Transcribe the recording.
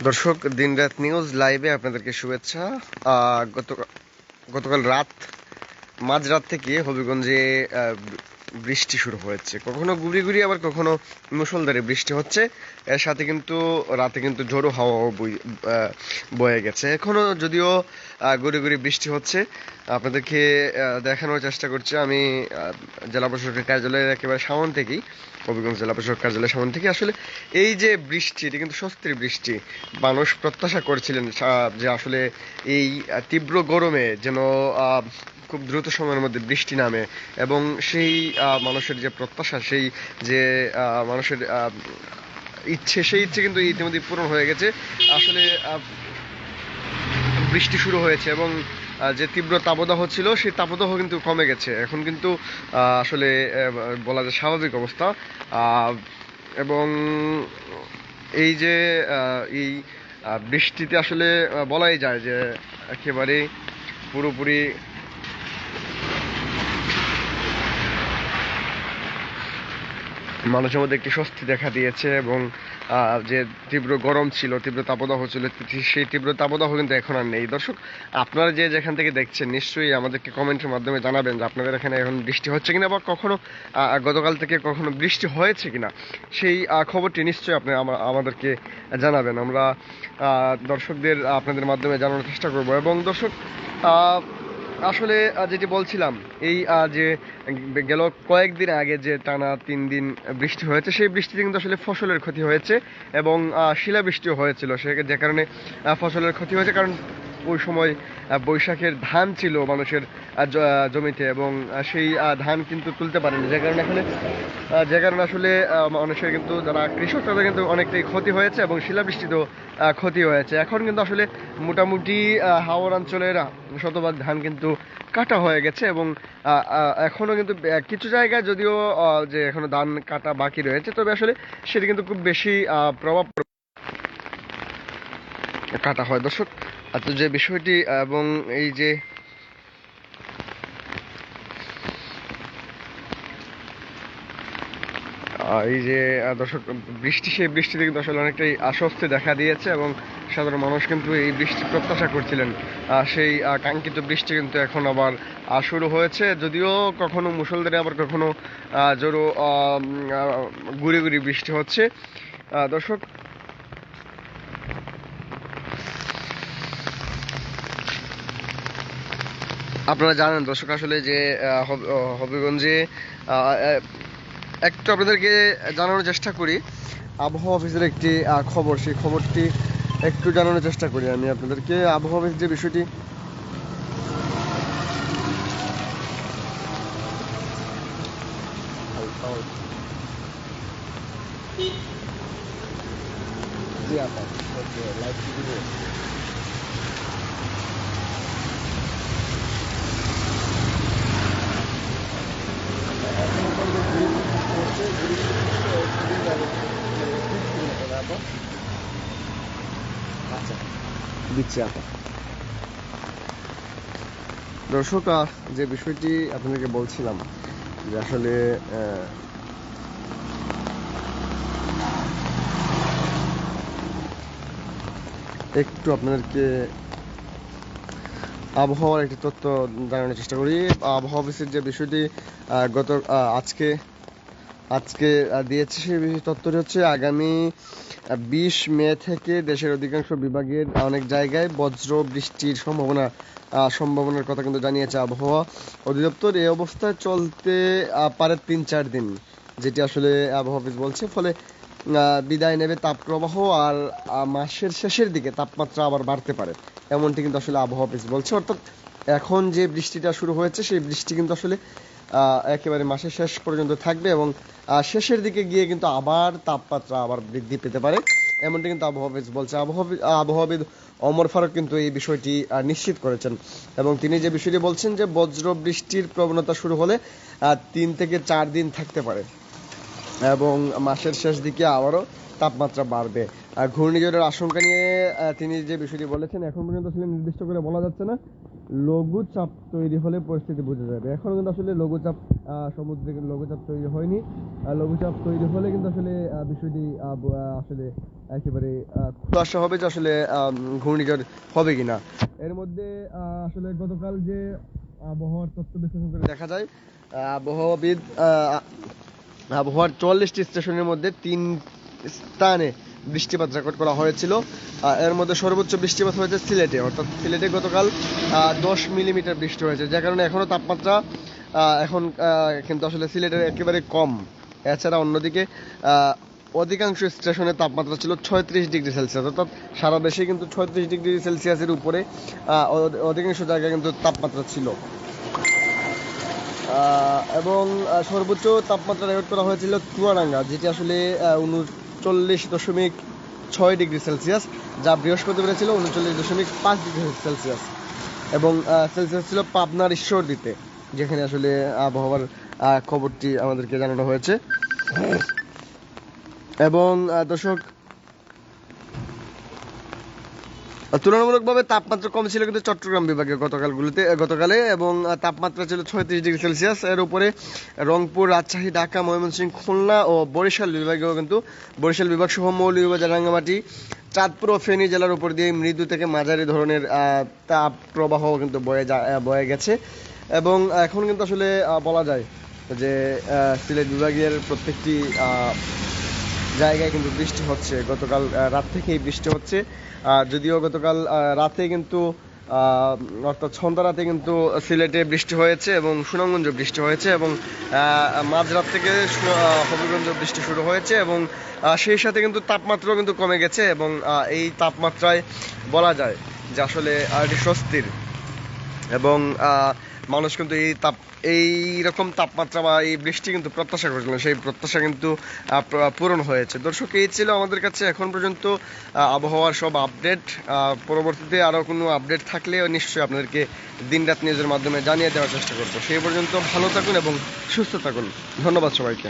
দর্শক, দিনরাত নিউজ লাইভে আপনাদেরকে শুভেচ্ছা। গতকাল রাত, মাঝরাত থেকে হবিগঞ্জে বৃষ্টি শুরু হয়েছে। কখনো গুড়ি গুড়ি, আবার কখনো মুষলধারে বৃষ্টি হচ্ছে। এর সাথে কিন্তু রাতে কিন্তু ঝোড়ো হাওয়া বয়ে গেছে। এখনও যদিও গুড়ি গুড়ি বৃষ্টি হচ্ছে, আপনাদেরকে দেখানোর চেষ্টা করছি। আমি জেলা প্রশাসকের কার্যালয়ের একেবারে সামন থেকেই হবিগঞ্জ জেলা প্রশাসক কার্যালয়ের সামন থেকে আসলে এই যে বৃষ্টি, এটা কিন্তু স্বস্তির বৃষ্টি। মানুষ প্রত্যাশা করছিলেন যে আসলে এই তীব্র গরমে যেন খুব দ্রুত সময়ের মধ্যে বৃষ্টি নামে এবং সেই মানুষের যে প্রত্যাশা, সেই যে মানুষের ইচ্ছে, সেই ইচ্ছে কিন্তু ইতিমধ্যে পূরণ হয়ে গেছে। আসলে বৃষ্টি শুরু হয়েছে এবং যে তীব্র তাপদাহ ছিল, সেই তাপদাহ কিন্তু কমে গেছে। এখন কিন্তু আসলে বলা যায় স্বাভাবিক অবস্থা। এবং এই যে এই বৃষ্টিতে আসলে বলাই যায় যে একেবারে পুরোপুরি মানুষের মধ্যে একটি স্বস্তি দেখা দিয়েছে এবং যে তীব্র গরম ছিল, তীব্র তাপদাহ ছিল সেই তীব্র তাপদাহ কিন্তু এখন আর নেই। দর্শক, আপনারা যে যেখান থেকে দেখছেন, নিশ্চয়ই আমাদেরকে কমেন্টের মাধ্যমে জানাবেন যে আপনাদের এখানে এখন বৃষ্টি হচ্ছে কিনা বা কখনো গতকাল থেকে কখনো বৃষ্টি হয়েছে কিনা, সেই খবরটি নিশ্চয়ই আপনি আমাদেরকে জানাবেন। আমরা দর্শকদের আপনাদের মাধ্যমে জানানোর চেষ্টা করব এবং দর্শক আসলে যেটি বলছিলাম, এই যে গেল কয়েকদিন আগে যে টানা তিন দিন বৃষ্টি হয়েছে, সেই বৃষ্টিতে কিন্তু আসলে ফসলের ক্ষতি হয়েছে এবং শিলাবৃষ্টিও হয়েছিল। সে, যে কারণে ফসলের ক্ষতি হয়েছে। কারণ ওই সময় বৈশাখের ধান ছিল মানুষের জমিতে এবং সেই ধান কিন্তু তুলতে পারেনি। যে কারণে এখানে যে কারণে আসলে মানুষের কিন্তু যারা কৃষক তাদের কিন্তু অনেকটাই ক্ষতি হয়েছে এবং শিলাবৃষ্টিতেও ক্ষতি হয়েছে। এখন কিন্তু আসলে মোটামুটি হাওর অঞ্চলের শতভাগ ধান কিন্তু কাটা হয়ে গেছে এবং আহ, আহ, এখনও কিন্তু কিছু জায়গায় যদিও যে এখনও ধান কাটা বাকি রয়েছে তবে আসলে সেটি কিন্তু খুব বেশি প্রভাব কাটা হয়। দর্শক তো যে বিষয়টি, এবং এই যে এই যে দর্শক, বৃষ্টি, সেই বৃষ্টিতে কিন্তু আসলে অনেকটাই আশ্বস্তি দেখা দিয়েছে, এবং সাধারণ মানুষ কিন্তু এই বৃষ্টি প্রত্যাশা করছিলেন। সেই কাঙ্ক্ষিত বৃষ্টি কিন্তু এখন আবার শুরু হয়েছে। যদিও কখনো মুষলধারে, আবার কখনো জোরো গুড়ি গুড়ি বৃষ্টি হচ্ছে। দর্শক আপনারা জানেন দর্শক আসলে যে হবিগঞ্জে একটু আপনাদেরকে জানানোর চেষ্টা করি। আবহাওয়া অফিসের একটি খবর, সেই খবরটি একটু জানানোর চেষ্টা করি আমি আপনাদেরকে। আবহাওয়া অফিস যে বিষয়টি, জি টিভি আচ্ছা দিচ্ছি আপা দর্শক যে বিষয়টি আপনাদেরকে বলছিলাম যে আসলে একটু আপনাদেরকে আবহাওয়ার একটি তথ্য জানানোর চেষ্টা করি। আবহাওয়া অফিসের যে বিষয়টি গত আজকে আজকে দিয়েছে সেই বিষয় তথ্যটি হচ্ছে আগামী বিশ মে থেকে দেশের অধিকাংশ বিভাগের অনেক জায়গায় বজ্র বৃষ্টির সম্ভাবনা সম্ভাবনার কথা কিন্তু জানিয়েছে আবহাওয়া অধিদপ্তর। এই অবস্থায় চলতে পারে তিন চার দিন, যেটি আসলে আবহাওয়া অফিস বলছে। ফলে বিদায় নেবে তাপপ্রবাহ আর মাসের শেষের দিকে তাপমাত্রা আবার বাড়তে পারে। এমনটি কিন্তু আসলে আবহাওয়া অফিস বলছে। অর্থাৎ এখন যে বৃষ্টিটা শুরু হয়েছে, সেই বৃষ্টি কিন্তু আসলে একেবারে মাসের শেষ পর্যন্ত থাকবে এবং শেষের দিকে গিয়ে কিন্তু আবার তাপমাত্রা আবার বৃদ্ধি পেতে পারে। এমনটি কিন্তু আবহাওয়া অফিস বলছে। আবহাওয়া আবহাওয়াবিদ অমর ফারুক কিন্তু এই বিষয়টি নিশ্চিত করেছেন। এবং তিনি যে বিষয়টি বলছেন যে বজ্র বৃষ্টির প্রবণতা শুরু হলে তিন থেকে চার দিন থাকতে পারে। এবং মাসের শেষ দিকে আবারও তাপমাত্রা বাড়বে। ঘূর্ণিঝড়ের আশঙ্কা নিয়ে তিনি যে বিষয়টি বলেছেন, এখন পর্যন্ত নির্দিষ্ট করে বলা যাচ্ছে না। লঘুচাপ তৈরি হলে পরিস্থিতি বোঝা যাবে। এখন কিন্তু আসলে লঘুচাপ সমুদ্রে কিন্তু লঘুচাপ তৈরি হয়নি। লঘুচাপ তৈরি হলে কিন্তু আসলে বিষয়টি আসলে একেবারে খুলাসা হবে যে আসলে ঘূর্ণিঝড় হবে কিনা। এর মধ্যে আহ, আসলে গতকাল যে আবহাওয়ার তথ্য বিশ্লেষণ করে দেখা যায় আবহাওয়াবিদ আবহাওয়ার চুয়াল্লিশটি স্টেশনের মধ্যে তিন স্থানে বৃষ্টিপাত রেকর্ড করা হয়েছিল। এর মধ্যে সর্বোচ্চ বৃষ্টিপাত হয়েছে সিলেটে। অর্থাৎ সিলেটে গতকাল দশ মিলিমিটার বৃষ্টি হয়েছে যার কারণে এখনও তাপমাত্রা এখন কিন্তু আসলে সিলেটের একেবারে কম। এছাড়া অন্যদিকে অধিকাংশ স্টেশনের তাপমাত্রা ছিল ছয়ত্রিশ ডিগ্রি সেলসিয়াস। অর্থাৎ সারা দেশে কিন্তু ছয়ত্রিশ ডিগ্রি সেলসিয়াসের উপরে অধিকাংশ জায়গায় কিন্তু তাপমাত্রা ছিল। এবং সর্বোচ্চ তাপমাত্রা রেকর্ড করা হয়েছিল চুয়াডাঙ্গা, যেটি আসলে উনচল্লিশ দশমিক ছয় ডিগ্রি সেলসিয়াস, যা বৃহস্পতিবার ছিল উনচল্লিশ দশমিক পাঁচ ডিগ্রি সেলসিয়াস। এবং সেলসিয়াস ছিল পাবনার ঈশ্বর ঈশ্বরদীতে, যেখানে আসলে আবহাওয়ার খবরটি আমাদেরকে জানানো হয়েছে। এবং দর্শক তুলনামূলকভাবে তাপমাত্রা কম ছিল কিন্তু চট্টগ্রাম বিভাগে গতকালগুলোতে গতকালে, এবং তাপমাত্রা ছিল ছয়ত্রিশ ডিগ্রি সেলসিয়াস। এর উপরে রংপুর, রাজশাহী, ঢাকা, ময়মনসিংহ, খুলনা ও বরিশাল বিভাগেও কিন্তু, বরিশাল বিভাগ সহ মৌলভীবাজার, রাঙ্গামাটি, চাঁদপুর ও ফেনী জেলার উপর দিয়ে মৃদু থেকে মাঝারি ধরনের তাপ প্রবাহ কিন্তু বয়ে যা বয়ে গেছে। এবং এখন কিন্তু আসলে বলা যায় যে সিলেট বিভাগের প্রত্যেকটি জায়গায় কিন্তু বৃষ্টি হচ্ছে। গতকাল রাত থেকেই বৃষ্টি হচ্ছে। যদিও গতকাল রাতে কিন্তু অর্থাৎ সন্ধ্যা রাতে কিন্তু সিলেটে বৃষ্টি হয়েছে এবং সুনামগঞ্জ বৃষ্টি হয়েছে এবং মাঝরাত থেকে হবিগঞ্জ বৃষ্টি শুরু হয়েছে এবং সেই সাথে কিন্তু তাপমাত্রাও কিন্তু কমে গেছে এবং এই তাপমাত্রায় বলা যায় যে আসলে আর স্বস্তির। এবং মানুষ কিন্তু এই তাপ এই রকম তাপমাত্রা বা এই বৃষ্টি কিন্তু প্রত্যাশা করেছিল। সেই প্রত্যাশা কিন্তু পূরণ হয়েছে। দর্শক, এই ছিল আমাদের কাছে এখন পর্যন্ত আবহাওয়ার সব আপডেট। পরবর্তীতে আরও কোনো আপডেট থাকলে নিশ্চয়ই আপনাদেরকে দিনরাত নিউজের মাধ্যমে জানিয়ে দেওয়ার চেষ্টা করব। সেই পর্যন্ত ভালো থাকুন এবং সুস্থ থাকুন। ধন্যবাদ সবাইকে।